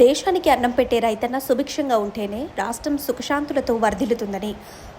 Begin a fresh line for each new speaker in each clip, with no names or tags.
దేశానికి అన్నం పెట్టే రైతన్న సుభిక్షంగా ఉంటేనే రాష్ట్రం సుఖశాంతులతో వర్ధిల్లుతుందని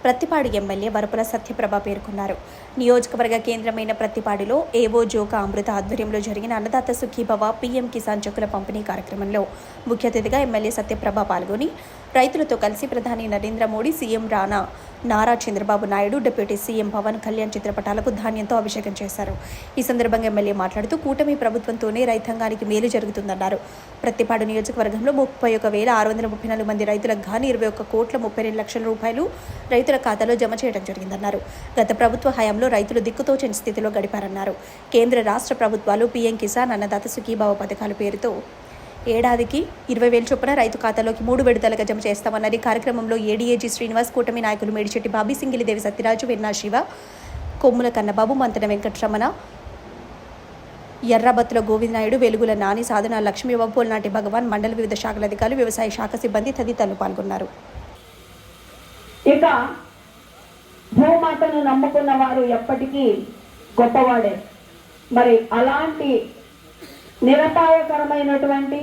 ప్రతిపాడు ఎమ్మెల్యే వరపుల సత్యప్రభ పేర్కొన్నారు. నియోజకవర్గ కేంద్రమైన ప్రతిపాడులో ఏవో జోక అమృత ఆధ్వర్యంలో జరిగిన అన్నదాత సుఖీభవ పీఎం కిసాన్ చెక్కుల పంపిణీ కార్యక్రమంలో ముఖ్య అతిథిగా ఎమ్మెల్యే సత్యప్రభ పాల్గొని రైతులతో కలిసి ప్రధాని నరేంద్ర మోడీ సీఎం రానా నారా చంద్రబాబు నాయుడు డిప్యూటీ సీఎం పవన్ కళ్యాణ్ చిత్రపటాలకు ధాన్యంతో అభిషేకం చేశారు. ఈ సందర్భంగా ఎమ్మెల్యే మాట్లాడుతూ కూటమి ప్రభుత్వంతోనే రైతాంగానికి మేలు జరుగుతుందన్నారు. ప్రతిపాడు నియోజకవర్గంలో ముప్పై ఒక వేల ఆరు వందల ముప్పై నాలుగు మంది రైతులకు గాను ఇరవై ఒక్క కోట్ల ముప్పై రెండు లక్షల రూపాయలు రైతుల ఖాతాలో జమ చేయడం జరిగిందన్నారు. గత ప్రభుత్వ హయాంలో రైతులు దిక్కుతోచని స్థితిలో గడిపారన్నారు. కేంద్ర రాష్ట్ర ప్రభుత్వాలు పీఎం కిసాన్ అన్నదాత సుఖీభావ పథకాల పేరుతో ఏడాదికి ఇరవై వేల చొప్పున రైతు ఖాతాలోకి మూడు విడతలుగా జమ చేస్తామన్నది కార్యక్రమంలో ఏడీఏజీ శ్రీనివాస్ కూటమి నాయకులు మేడిచెట్టి బాబీ సింగిలిదేవి సత్యరాజు వెన్నా శివ కొమ్ముల కన్నబాబు మంతన వెంకటరమణ ఎర్రబత్తుల గోవిందనాయుడు వెలుగుల నాని సాధన లక్ష్మీబాబు నాటి భగవాన్ మండల వివిధ శాఖల అధికారులు వ్యవసాయ శాఖ సిబ్బంది తదితరులు పాల్గొన్నారు.
ఇక భూమాతను నమ్ముకున్న వారు ఎప్పటికీ గొప్పవాడే. మరి అలాంటి నిరపాయకరమైనటువంటి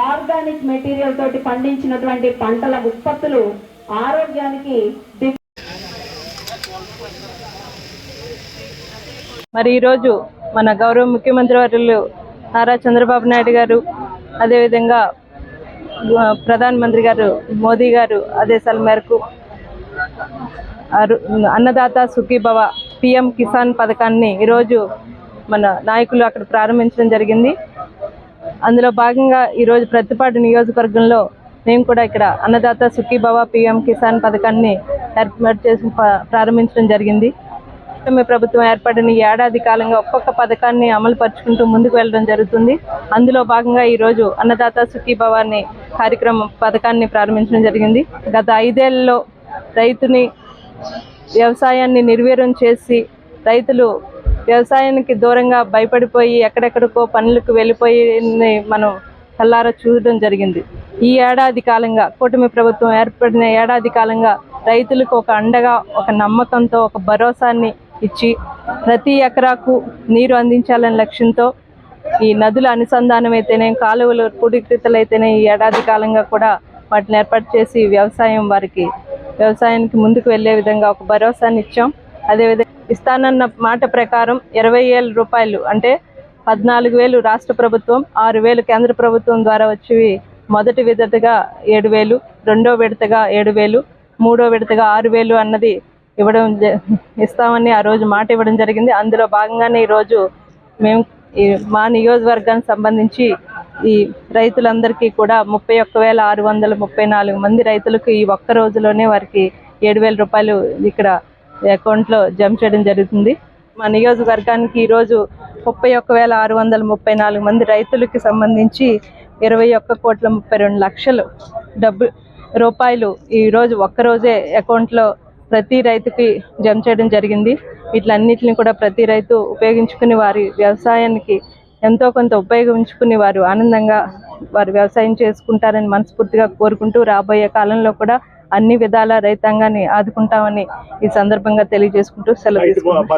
ఆర్గానిక్ మెటీరియల్ తోటి పండించినటువంటి పంటల ఉత్పత్తులు ఆరోగ్యానికి
మరి ఈరోజు మన గౌరవ ముఖ్యమంత్రి వర్యులు నారా చంద్రబాబు నాయుడు గారు అదేవిధంగా ప్రధానమంత్రి గారు మోదీ గారు ఆదేశాల మేరకు అన్నదాత సుఖీభవ పిఎం కిసాన్ పథకాన్ని ఈరోజు మన నాయకులు అక్కడ ప్రారంభించడం జరిగింది. అందులో భాగంగా ఈరోజు ప్రతిపాడు నియోజకవర్గంలో మేము కూడా ఇక్కడ అన్నదాత సుఖీభవ పిఎం కిసాన్ పథకాన్ని ఏర్పాటు చేసి ప్రారంభించడం జరిగింది. కూటమి ప్రభుత్వం ఏర్పడిన ఈ ఏడాది కాలంగా ఒక్కొక్క పథకాన్ని అమలు పరుచుకుంటూ ముందుకు వెళ్ళడం జరుగుతుంది. అందులో భాగంగా ఈరోజు అన్నదాత సుఖీభవాన్ని కార్యక్రమం పథకాన్ని ప్రారంభించడం జరిగింది. గత ఐదేళ్ళలో రైతుని వ్యవసాయాన్ని నిర్వీర్యం చేసి రైతులు వ్యవసాయానికి దూరంగా భయపడిపోయి ఎక్కడెక్కడికో పనులకు వెళ్ళిపోయి మనం కల్లారా చూడడం జరిగింది. ఈ ఏడాది కాలంగా కూటమి ప్రభుత్వం ఏర్పడిన ఏడాది కాలంగా రైతులకు ఒక అండగా ఒక నమ్మకంతో ఒక భరోసాన్ని ఇచ్చి ప్రతి ఎకరాకు నీరు అందించాలనే లక్ష్యంతో ఈ నదుల అనుసంధానం అయితేనే కాలువలు పూడికృతలు అయితేనే ఈ ఏడాది కాలంగా కూడా వాటిని ఏర్పాటు చేసి వ్యవసాయం వారికి వ్యవసాయానికి ముందుకు వెళ్ళే విధంగా ఒక భరోసాని ఇచ్చాం. అదేవిధంగా ఇస్తానన్న మాట ప్రకారం ఇరవై వేల రూపాయలు అంటే పద్నాలుగు వేలు రాష్ట్ర ప్రభుత్వం ఆరు వేలు కేంద్ర ప్రభుత్వం ద్వారా వచ్చేవి మొదటి విడతగా ఏడు వేలు రెండో విడతగా ఏడు వేలు మూడో విడతగా ఆరు వేలు అన్నది ఇవ్వడం జ- ఇస్తామని ఆ రోజు మాట ఇవ్వడం జరిగింది. అందులో భాగంగానే ఈరోజు మేము ఈ మా నియోజకవర్గానికి సంబంధించి ఈ రైతులందరికీ కూడా ముప్పై ఒక్క వేల ఆరు వందల ముప్పై నాలుగు మంది రైతులకు ఈ ఒక్క రోజులోనే వారికి ఏడు వేల రూపాయలు ఇక్కడ అకౌంట్లో జమ చేయడం జరుగుతుంది. మా నియోజకవర్గానికి ఈరోజు ముప్పై ఒక్క వేల ఆరు వందల ముప్పై నాలుగు మంది రైతులకి సంబంధించి ఇరవై ఒక్క కోట్ల ముప్పై రెండు లక్షలు డబ్బు రూపాయలు ఈరోజు ఒక్కరోజే అకౌంట్లో ప్రతి రైతుకి జమ చేయడం జరిగింది. వీటిలన్నిటిని కూడా ప్రతి రైతు ఉపయోగించుకుని వారి వ్యవసాయానికి ఎంతో కొంత ఉపయోగించుకుని వారు ఆనందంగా వారు వ్యవసాయం చేసుకుంటారని మనస్ఫూర్తిగా కోరుకుంటూ రాబోయే కాలంలో కూడా అన్ని విధాల రైతాంగాన్ని ఆదుకుంటామని ఈ సందర్భంగా తెలియజేసుకుంటూ సెలవు తీసుకుంటున్నాను.